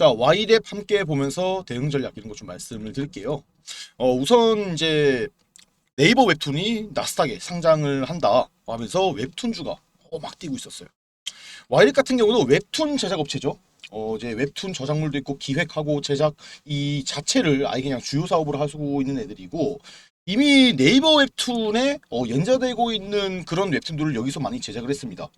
자, Y랩 함께 보면서 대응 전략 이런 거 좀 말씀을 드릴게요. 어, 우선 이제 네이버 웹툰이 나스닥에 상장을 한다 하면서 웹툰주가 어, 막 뛰고 있었어요. Y랩 같은 경우도 웹툰 제작 업체죠. 어, 이제 웹툰 저작물도 있고 기획하고 제작 이 자체를 아예 그냥 주요 사업으로 하고 있는 애들이고 이미 네이버 웹툰에 어, 연재되고 있는 그런 웹툰들을 여기서 많이 제작을 했습니다.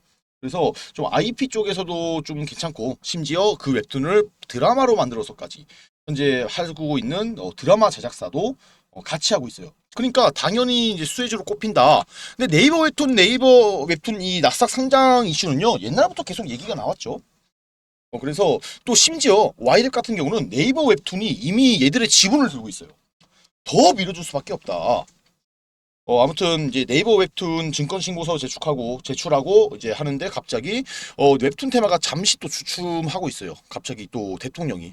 그래서 좀 IP 쪽에서도 좀 괜찮고 심지어 그 웹툰을 드라마로 만들어서까지 현재 하고 있는 어, 드라마 제작사도 어, 같이 하고 있어요. 그러니까 당연히 이제 수혜주로 꼽힌다. 근데 네이버 웹툰, 네이버 웹툰 이 나스닥 상장 이슈는요 옛날부터 계속 얘기가 나왔죠. 어, 그래서 또 심지어 와이랩 같은 경우는 네이버 웹툰이 이미 얘들의 지분을 들고 있어요. 더 밀어줄 수밖에 없다. 어, 아무튼 이제 네이버 웹툰 증권 신고서 제출하고 제출하고 이제 하는데 갑자기 어, 웹툰 테마가 잠시 또 주춤하고 있어요. 갑자기 또 대통령이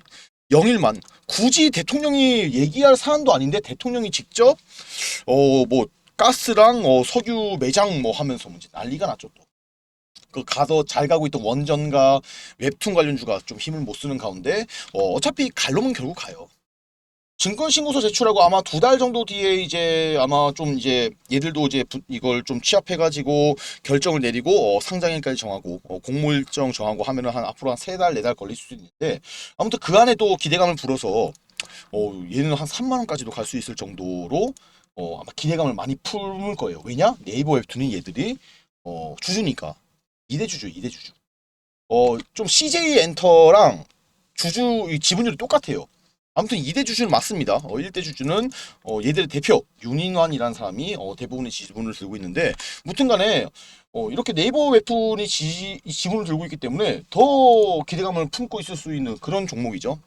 영일만 굳이 대통령이 얘기할 사안도 아닌데 대통령이 직접 어 뭐 가스랑 어, 석유 매장 뭐 하면서 문제 난리가 났죠 또. 그 가서 잘 가고 있던 원전과 웹툰 관련주가 좀 힘을 못 쓰는 가운데 어, 어차피 갈 놈은 결국 가요. 증권 신고서 제출하고 아마 두 달 정도 뒤에 이제 아마 좀 이제 얘들도 이제 부- 이걸 좀 취합해가지고 결정을 내리고 어, 상장일까지 정하고 어, 공모 일정 정하고 하면은 한 앞으로 한 세 달 네 달 걸릴 수도 있는데 아무튼 그 안에 또 기대감을 불어서 어, 얘는 한 3만 원까지도 갈 수 있을 정도로 어, 아마 기대감을 많이 품을 거예요. 왜냐? 네이버 웹툰이 얘들이 어, 주주니까 2대 주주, 2대 주주. 어, 좀 CJ 엔터랑 주주 이 지분율이 똑같아요. 아무튼 2대 주주는 맞습니다. 어, 1대 주주는 어, 얘들의 대표 윤인환이라는 사람이 어, 대부분의 지분을 들고 있는데 무튼 간에 어, 이렇게 네이버 웹툰이 지, 이 지분을 들고 있기 때문에 더 기대감을 품고 있을 수 있는 그런 종목이죠.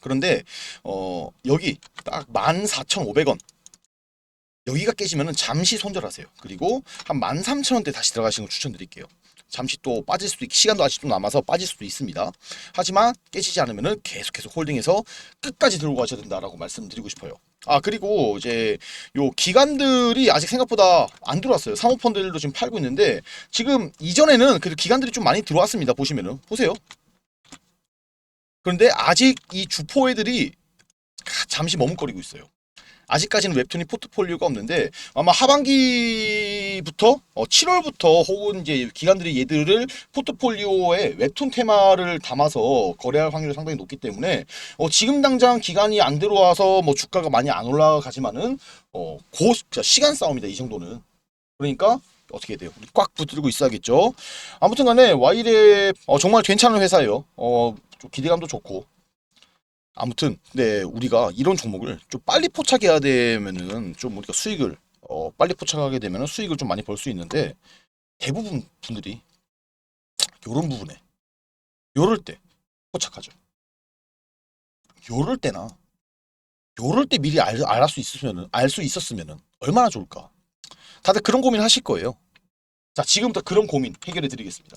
그런데 어, 여기 딱 14,500원 여기가 깨지면은 잠시 손절하세요. 그리고 한 13,000원대 다시 들어가시는 걸 추천드릴게요. 잠시 또 빠질 수도 있, 시간도 아직 좀 남아서 빠질 수도 있습니다. 하지만 깨지지 않으면은 계속 계속 홀딩해서 끝까지 들고 가셔야 된다라고 말씀드리고 싶어요. 아 그리고 이제 요 기관들이 아직 생각보다 안 들어왔어요. 사모펀드들도 지금 팔고 있는데 지금 이전에는 그 기관들이 좀 많이 들어왔습니다. 보시면은 보세요. 그런데 아직 이 주포 애들이 잠시 머뭇거리고 있어요. 아직까지는 웹툰이 포트폴리오가 없는데 아마 하반기부터 어, 7월부터 혹은 이제 기관들이 얘들을 포트폴리오에 웹툰 테마를 담아서 거래할 확률이 상당히 높기 때문에 어, 지금 당장 기간이 안 들어와서 뭐 주가가 많이 안 올라가지만은 어, 고 시간 싸움이다 이 정도는 그러니까 어떻게 돼요? 꽉 붙들고 있어야겠죠. 아무튼 간에 와이랩 어, 정말 괜찮은 회사예요. 어, 좀 기대감도 좋고 아무튼 네 우리가 이런 종목을 좀 빨리 포착해야 되면은 좀 우리가 수익을 어, 빨리 포착하게 되면은 수익을 좀 많이 벌 수 있는데 대부분 분들이 요런 부분에 요럴 때 포착하죠. 요럴 때나 요럴 때 미리 알, 알 수 있으면은 알 수 있었으면은 얼마나 좋을까. 다들 그런 고민 하실 거예요. 자 지금부터 그런 고민 해결해 드리겠습니다.